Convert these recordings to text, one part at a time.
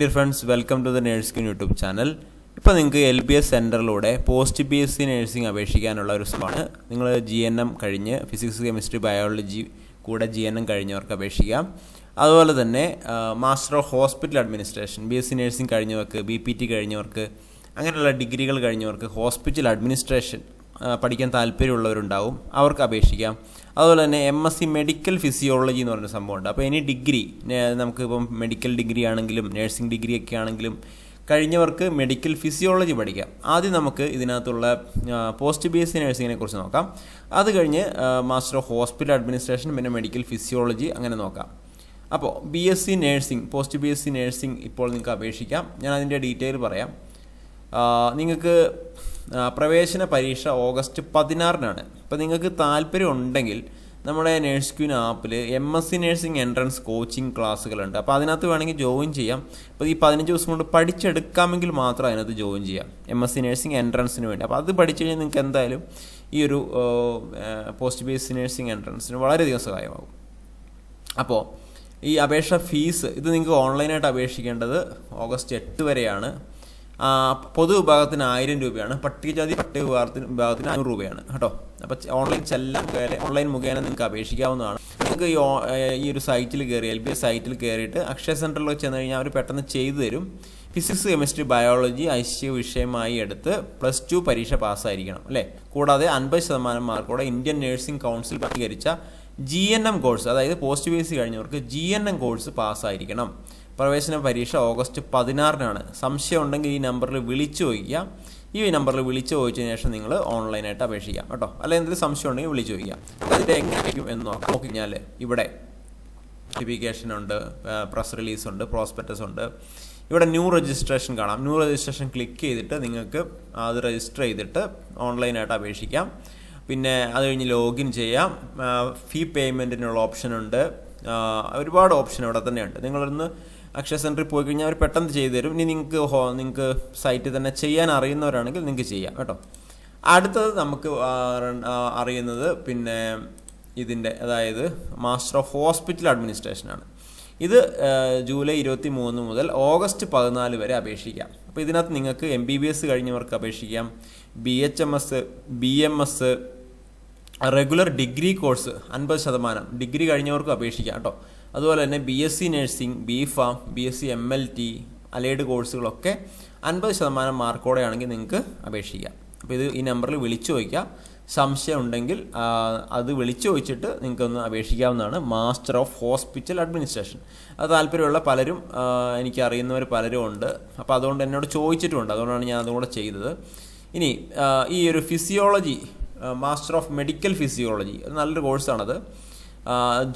Dear friends welcome to the nursing YouTube channel ഇപ്പോൾ നിങ്ങൾക്ക് L B S സെന്ററിലൂടെ post B S C nursing അപേക്ഷിക്കാനുള്ള ഒരു സ്പാണ് നിങ്ങൾ ജി എൻ എം കഴിഞ്ഞ് ഫിസിക്സ് കെമിസ്ട്രി ബയോളജി കൂടെ ജി എൻ എം കഴിഞ്ഞവർക്ക് അപേക്ഷിക്കാം. അതുപോലെ തന്നെ master of hospital administration B S C nursing കഴിഞ്ഞവർക്ക് B P T കഴിഞ്ഞവർക്ക് അങ്ങനെയുള്ള ഡിഗ്രികൾ കഴിഞ്ഞവർക്ക് ഹോസ്പിറ്റൽ അഡ്മിനിസ്ട്രേഷൻ പഠിക്കാൻ താല്പര്യമുള്ളവരുണ്ടാവും. അവർക്ക് അപേക്ഷിക്കാം. അതുപോലെ തന്നെ M S C medical physiology എന്ന് പറഞ്ഞ സംഭവമുണ്ട്. അപ്പോൾ ഇനി ഡിഗ്രി നമുക്കിപ്പം മെഡിക്കൽ ഡിഗ്രി ആണെങ്കിലും നഴ്സിംഗ് ഡിഗ്രി ഒക്കെ ആണെങ്കിലും കഴിഞ്ഞവർക്ക് മെഡിക്കൽ ഫിസിയോളജി പഠിക്കാം. ആദ്യം നമുക്ക് ഇതിനകത്തുള്ള പോസ്റ്റ് ബി എസ് സി നഴ്സിങ്ങിനെ കുറിച്ച് നോക്കാം. അത് കഴിഞ്ഞ് മാസ്റ്റർ ഓഫ് ഹോസ്പിറ്റൽ അഡ്മിനിസ്ട്രേഷൻ പിന്നെ മെഡിക്കൽ ഫിസിയോളജി അങ്ങനെ നോക്കാം. അപ്പോൾ B S C nursing post B S C nursing ഇപ്പോൾ നിങ്ങൾക്ക് അപേക്ഷിക്കാം. ഞാൻ അതിന്റെ ഡീറ്റെയിൽ പറയാം. നിങ്ങൾക്ക് പ്രവേശന പരീക്ഷ ഓഗസ്റ്റ് പതിനാറിനാണ്. ഇപ്പം നിങ്ങൾക്ക് താല്പര്യം ഉണ്ടെങ്കിൽ നമ്മുടെ നേഴ്സ് ക്യൂൻ ആപ്പിൽ M S C nursing entrance coaching ക്ലാസ്സുകളുണ്ട്. അപ്പോൾ അതിനകത്ത് വേണമെങ്കിൽ ജോയിൻ ചെയ്യാം. അപ്പോൾ ഈ പതിനഞ്ച് ദിവസം കൊണ്ട് പഠിച്ചെടുക്കാമെങ്കിൽ മാത്രം അതിനകത്ത് ജോയിൻ ചെയ്യാം. എം എസ് സി നേഴ്സിംഗ് എൻട്രൻസിന് വേണ്ടി. അപ്പോൾ അത് പഠിച്ചു കഴിഞ്ഞാൽ നിങ്ങൾക്ക് എന്തായാലും ഈ ഒരു പോസ്റ്റ് ബേസ് നേഴ്സിംഗ് എൻട്രൻസിന് വളരെയധികം സഹായമാകും അപ്പോൾ ഈ അപേക്ഷ ഫീസ് ഇത് നിങ്ങൾക്ക് ഓൺലൈനായിട്ട് അപേക്ഷിക്കേണ്ടത് ഓഗസ്റ്റ് എട്ട് വരെയാണ്. പൊതുവിഭാഗത്തിന് ആയിരം രൂപയാണ് പട്ടികജാതി പട്ടിക വിഭാഗത്തിന് വിഭാഗത്തിന് അഞ്ഞൂറ് രൂപയാണ് കേട്ടോ. അപ്പോൾ ഓൺലൈൻ ചെല്ലാൻ കയറി ഓൺലൈൻ മുഖേന നിങ്ങൾക്ക് അപേക്ഷിക്കാവുന്നതാണ്. നിങ്ങൾക്ക് ഈ ഈ ഒരു സൈറ്റിൽ കയറി എൽ ബി എസ് സൈറ്റിൽ കയറിയിട്ട് അക്ഷയ സെന്ററിൽ ചെന്ന് കഴിഞ്ഞാൽ അവർ പെട്ടെന്ന് ചെയ്തു തരും. ഫിസിക്സ് കെമിസ്ട്രി ബയോളജി ഐശ്യ വിഷയമായി എടുത്ത് പ്ലസ് ടു പരീക്ഷ പാസ്സായിരിക്കണം അല്ലേ? കൂടാതെ അൻപത് ശതമാനം മാർക്കോടെ ഇന്ത്യൻ നഴ്സിംഗ് കൗൺസിൽ അംഗീകരിച്ച ജി എൻ എം കോഴ്സ് അതായത് പോസ്റ്റ് ബി എസ് സി കഴിഞ്ഞവർക്ക് ജി എൻ എം കോഴ്സ് പാസ്സായിരിക്കണം. പ്രവേശന പരീക്ഷ ഓഗസ്റ്റ് പതിനാറിനാണ്. സംശയം ഉണ്ടെങ്കിൽ ഈ നമ്പറിൽ വിളിച്ചു ചോദിക്കുക. ഈ നമ്പറിൽ വിളിച്ചു ചോദിച്ചതിന് ശേഷം നിങ്ങൾ ഓൺലൈനായിട്ട് അപേക്ഷിക്കാം കേട്ടോ. അല്ലെങ്കിൽ എന്തെങ്കിലും സംശയം ഉണ്ടെങ്കിൽ വിളിച്ചു ചോദിക്കാം അതിന്റെ എങ്ങനെയായിരിക്കും എന്ന് നോക്കാം. നോക്കിക്കഴിഞ്ഞാൽ ഇവിടെ നോട്ടിഫിക്കേഷൻ ഉണ്ട് പ്രസ് റിലീസ് ഉണ്ട് പ്രോസ്പെക്ടസ് ഉണ്ട്. ഇവിടെ ന്യൂ രജിസ്ട്രേഷൻ കാണാം. ന്യൂ രജിസ്ട്രേഷൻ ക്ലിക്ക് ചെയ്തിട്ട് നിങ്ങൾക്ക് അത് രജിസ്റ്റർ ചെയ്തിട്ട് ഓൺലൈനായിട്ട് അപേക്ഷിക്കാം. പിന്നെ അത് കഴിഞ്ഞ് ലോഗിൻ ചെയ്യാം. ഫീ പേയ്മെന്റിനുള്ള ഓപ്ഷൻ ഉണ്ട്. ഒരുപാട് ഓപ്ഷൻ ഇവിടെ തന്നെയുണ്ട്. നിങ്ങളൊന്ന് അക്ഷയ സെന്ററിൽ പോയി കഴിഞ്ഞാൽ അവർ പെട്ടെന്ന് ചെയ്തു തരും. ഇനി നിങ്ങൾക്ക് ഹോ നിങ്ങൾക്ക് സൈറ്റിൽ തന്നെ ചെയ്യാൻ അറിയുന്നവരാണെങ്കിൽ നിങ്ങൾക്ക് ചെയ്യാം കേട്ടോ. അടുത്തത് നമുക്ക് അറിയുന്നത് പിന്നെ ഇതിന്റെ അതായത് മാസ്റ്റർ ഓഫ് ഹോസ്പിറ്റൽ അഡ്മിനിസ്ട്രേഷനാണ് ഇത് ജൂലൈ ഇരുപത്തി മൂന്ന് മുതൽ ഓഗസ്റ്റ് പതിനാല് വരെ അപേക്ഷിക്കാം. അപ്പോൾ ഇതിനകത്ത് നിങ്ങൾക്ക് എം ബി ബി എസ് കഴിഞ്ഞവർക്ക് അപേക്ഷിക്കാം. B H M S B M S regular degree course അൻപത് ശതമാനം. ഡിഗ്രി കഴിഞ്ഞവർക്ക് അപേക്ഷിക്കാം കേട്ടോ. അതുപോലെ തന്നെ B S C nursing B pharm B S C M L T allied കോഴ്സുകളൊക്കെ അൻപത് ശതമാനം മാർക്കോടെ ആണെങ്കിൽ നിങ്ങൾക്ക് അപേക്ഷിക്കാം. അപ്പോൾ ഇത് ഈ നമ്പറിൽ വിളിച്ചു ചോദിക്കാം. സംശയം ഉണ്ടെങ്കിൽ അത് വിളിച്ചു ചോദിച്ചിട്ട് നിങ്ങൾക്കൊന്ന് അപേക്ഷിക്കാവുന്നതാണ്. മാസ്റ്റർ ഓഫ് ഹോസ്പിറ്റൽ അഡ്മിനിസ്ട്രേഷൻ അത് താല്പര്യമുള്ള പലരും എനിക്കറിയുന്നവർ പലരും ഉണ്ട്. അപ്പോൾ അതുകൊണ്ട് എന്നോട് ചോദിച്ചിട്ടുമുണ്ട്. അതുകൊണ്ടാണ് ഞാൻ അതുകൂടെ ചെയ്തത്. ഇനി ഈ ഒരു physiology master of medical physiology നല്ലൊരു കോഴ്സാണത്.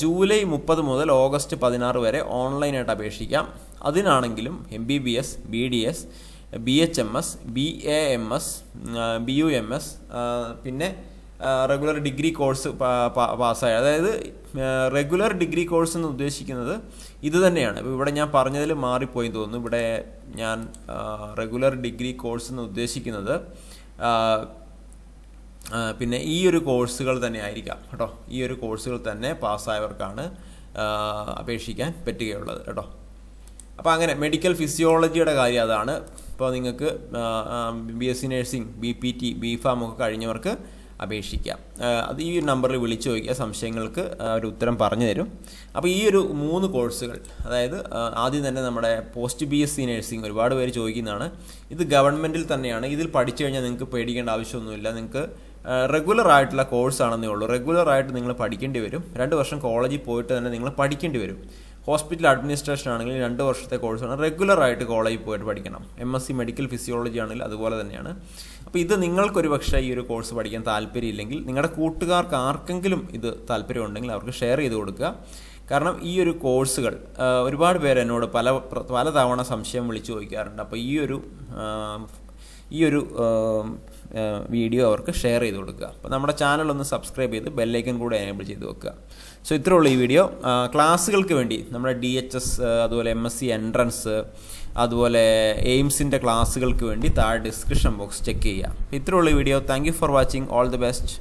ജൂലൈ മുപ്പത് മുതൽ ഓഗസ്റ്റ് പതിനാറ് വരെ ഓൺലൈനായിട്ട് അപേക്ഷിക്കാം. അതിനാണെങ്കിലും M B B S B D S B H M S B A M S B U M S പിന്നെ റെഗുലർ ഡിഗ്രി കോഴ്സ് പാസ്സായ. അതായത് റെഗുലർ ഡിഗ്രി കോഴ്സ് എന്ന് ഉദ്ദേശിക്കുന്നത് ഇത് തന്നെയാണ്. ഇപ്പോൾ ഇവിടെ ഞാൻ പറഞ്ഞതിൽ മാറിപ്പോയി തോന്നുന്നു. ഇവിടെ ഞാൻ റെഗുലർ ഡിഗ്രി കോഴ്സ് എന്ന് ഉദ്ദേശിക്കുന്നത് പിന്നെ ഈ ഒരു കോഴ്സുകൾ തന്നെ ആയിരിക്കാം കേട്ടോ. ഈ ഒരു കോഴ്സുകൾ തന്നെ പാസ്സായവർക്കാണ് അപേക്ഷിക്കാൻ പറ്റുകയുള്ളത് കേട്ടോ. അപ്പോൾ അങ്ങനെ മെഡിക്കൽ ഫിസിയോളജിയുടെ കാര്യം അതാണ്. ഇപ്പോൾ നിങ്ങൾക്ക് B S C nursing B P T B pharm ഒക്കെ കഴിഞ്ഞവർക്ക് അപേക്ഷിക്കാം. അത് ഈ നമ്പറിൽ വിളിച്ചു ചോദിക്കുക സംശയങ്ങൾക്ക് ഒരു ഉത്തരം പറഞ്ഞു തരും. അപ്പോൾ ഈ ഒരു മൂന്ന് കോഴ്സുകൾ അതായത് ആദ്യം തന്നെ നമ്മുടെ post B S C nursing ഒരുപാട് പേര് ചോദിക്കുന്നതാണ്. ഇത് ഗവൺമെന്റിൽ തന്നെയാണ്. ഇതിൽ പഠിച്ചു കഴിഞ്ഞാൽ നിങ്ങൾക്ക് പേടിക്കേണ്ട ആവശ്യമൊന്നുമില്ല. നിങ്ങൾക്ക് റെഗുലർ ആയിട്ടുള്ള കോഴ്സാണെന്നേ ഉള്ളൂ. റെഗുലർ ആയിട്ട് നിങ്ങൾ പഠിക്കേണ്ടി വരും. രണ്ട് വർഷം കോളേജിൽ പോയിട്ട് തന്നെ നിങ്ങൾ പഠിക്കേണ്ടി വരും. ഹോസ്പിറ്റൽ അഡ്മിനിസ്ട്രേഷൻ ആണെങ്കിൽ രണ്ട് വർഷത്തെ കോഴ്സാണ് റെഗുലർ ആയിട്ട് കോളേജിൽ പോയിട്ട് പഠിക്കണം. M S C medical physiology ആണെങ്കിൽ അതുപോലെ തന്നെയാണ്. അപ്പോൾ ഇത് നിങ്ങൾക്കൊരു പക്ഷേ ഈ ഒരു കോഴ്സ് പഠിക്കാൻ താല്പര്യമില്ലെങ്കിൽ നിങ്ങളുടെ കൂട്ടുകാർക്ക് ആർക്കെങ്കിലും ഇത് താല്പര്യമുണ്ടെങ്കിൽ അവർക്ക് ഷെയർ ചെയ്ത് കൊടുക്കുക. കാരണം ഈ ഒരു കോഴ്സുകൾ ഒരുപാട് പേര് എന്നോട് പല പലതവണ സംശയം വിളിച്ചു ചോദിക്കാറുണ്ട്. അപ്പോൾ ഈ ഒരു ഈ ഒരു വീഡിയോ അവർക്ക് ഷെയർ ചെയ്ത് കൊടുക്കുക. അപ്പോൾ നമ്മുടെ ചാനൽ ഒന്ന് സബ്സ്ക്രൈബ് ചെയ്ത് ബെല്ലൈക്കൻ കൂടെ എനേബിൾ ചെയ്ത് വെക്കുക. സോ ഇത്രേ ഉള്ളൂ ഈ വീഡിയോ ക്ലാസ്സുകൾക്ക് വേണ്ടി നമ്മുടെ ഡി എച്ച് എസ് അതുപോലെ എം എസ് സി എൻട്രൻസ് അതുപോലെ എയിംസിന്റെ ക്ലാസ്സുകൾക്ക് വേണ്ടി താഴെ ഡിസ്ക്രിപ്ഷൻ ബോക്സ് ചെക്ക് ചെയ്യുക. ഇത്രേ ഉള്ളൂ video thank for watching all the best